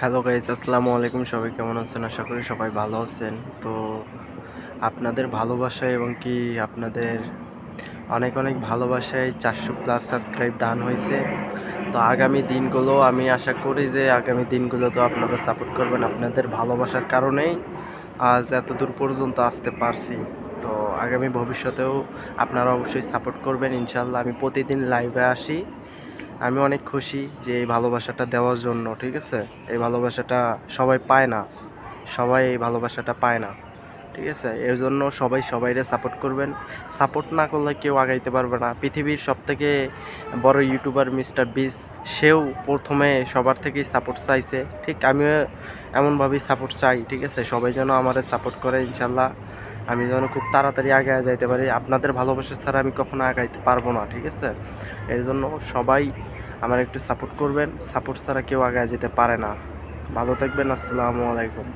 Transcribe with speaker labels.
Speaker 1: Hello guys আসসালামু আলাইকুম সবাই কেমন আছেন? আশা করি সবাই ভালো আছেন। তো আপনাদের ভালোবাসা এবং কি আপনাদের অনেক অনেক ভালোবাসায় চারশো প্লাস সাবস্ক্রাইব ডান হয়েছে। তো আগামী দিনগুলো আমি আশা করি যে আগামী দিনগুলো তো আপনারা সাপোর্ট করবেন আপনাদের ভালোবাসার কারণেই আজ এত দূর পর্যন্ত আসতে পারছি। তো আগামী ভবিষ্যতেও আপনারা অবশ্যই সাপোর্ট করবেন। ইনশাল্লাহ আমি প্রতিদিন লাইভে আসি। আমি অনেক খুশি যে এই ভালোবাসাটা দেওয়ার জন্য, ঠিক আছে? এই ভালোবাসাটা সবাই পায় না। সবাই এই ভালোবাসাটা পায় না, ঠিক আছে? এর জন্য সবাই সবাইরে সাপোর্ট করবেন। সাপোর্ট না করলে কেউ আগাইতে পারবে না। পৃথিবীর সব থেকে বড় ইউটিউবার মিস্টার বিস, সেও প্রথমে সবার থেকেই সাপোর্ট চাইছে। ঠিক, আমিও এমনভাবেই সাপোর্ট চাই, ঠিক আছে? সবাই যেন আমারে সাপোর্ট করে, ইনশাল্লাহ। আমি যেন খুব তাড়াতাড়ি আগে যাইতে পারি। আপনাদের ভালোবাসা ছাড়া আমি কখনো আগাইতে পারব না, ঠিক আছে? এর জন্য সবাই আমার একটু সাপোর্ট করবেন। সাপোর্ট ছাড়া কেউ আগে যেতে পারে না। ভালো থাকবেন, আসসালামু আলাইকুম।